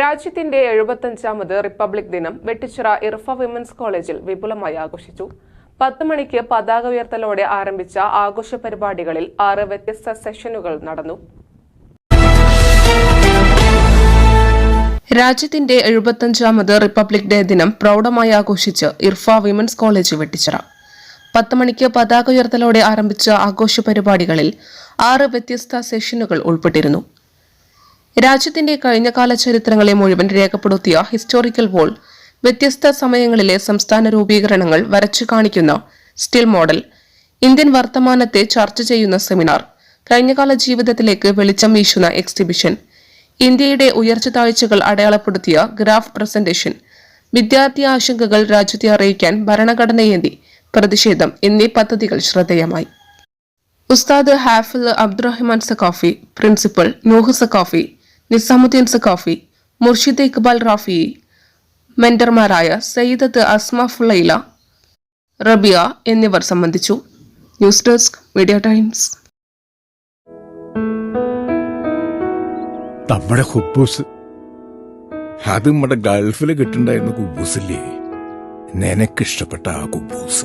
രാജ്യത്തിന്റെ എഴുപത്തഞ്ചാമത് റിപ്പബ്ലിക് ദിനം വെട്ടിച്ചിറ ഇർഫ വിമൻസ് കോളേജിൽ വിപുലമായി ആഘോഷിച്ചു. പത്ത് മണിക്ക് പതാക ഉയർത്തലോടെ ആരംഭിച്ച ആഘോഷ പരിപാടികളിൽ ആറ് വ്യത്യസ്ത സെഷനുകൾ നടന്നു. രാജ്യത്തിന്റെ എഴുപത്തഞ്ചാമത് റിപ്പബ്ലിക് ഡേ ദിനം പ്രൗഢമായി ആഘോഷിച്ച് ഇർഫ വിമൻസ് കോളേജ് വെട്ടിച്ചിറ. പത്ത് മണിക്ക് പതാക ഉയർത്തലോടെ ആരംഭിച്ച ആഘോഷ പരിപാടികളിൽ ആറ് വ്യത്യസ്ത സെഷനുകൾ ഉൾപ്പെട്ടിരുന്നു. രാജ്യത്തിന്റെ കഴിഞ്ഞകാല ചരിത്രങ്ങളെ മുഴുവൻ രേഖപ്പെടുത്തിയ ഹിസ്റ്റോറിക്കൽ വോൾ വ്യത്യസ്ത സമയങ്ങളിലെ സംസ്ഥാന രൂപീകരണങ്ങൾ വരച്ചു കാണിക്കുന്ന സ്റ്റിൽ മോഡൽ ഇന്ത്യൻ വർത്തമാനത്തെ ചർച്ച ചെയ്യുന്ന സെമിനാർ കഴിഞ്ഞകാല ജീവിതത്തിലേക്ക് വെളിച്ചം വീശുന്ന എക്സിബിഷൻ ഇന്ത്യയുടെ ഉയർച്ച താഴ്ചകൾ അടയാളപ്പെടുത്തിയ ഗ്രാഫ് പ്രസന്റേഷൻ വിദ്യാർത്ഥി ആശങ്കകൾ രാജ്യത്തെ അറിയിക്കാൻ ഭരണഘടനയേന്തി പ്രതിഷേധം എന്നീ പദ്ധതികൾ ശ്രദ്ധേയമായി. ഉസ്താദ് ഹാഫിൽ അബ്ദുറഹ്മാൻ സഖാഫി പ്രിൻസിപ്പൽ നൂഹ് സഖാഫി നിസാമുദ്ദീൻ സഖാഫി മുർഷിദ് ഇക്ബാൽ റാഫി മെന്റർമാരായ സയ്യിദത്ത് അസ്മ ഫുലൈല റബിയ എന്നിവർ സംബന്ധിച്ചു. News desk media times. നമ്മുടെ ഹുബൂസ്. അത് നമ്മുടെ ഗൾഫിൽ കിട്ടുണ്ടായിരുന്ന കുബൂസില്ലേ നിനക്കിഷ്ടപ്പെട്ട ആ കുബൂസ്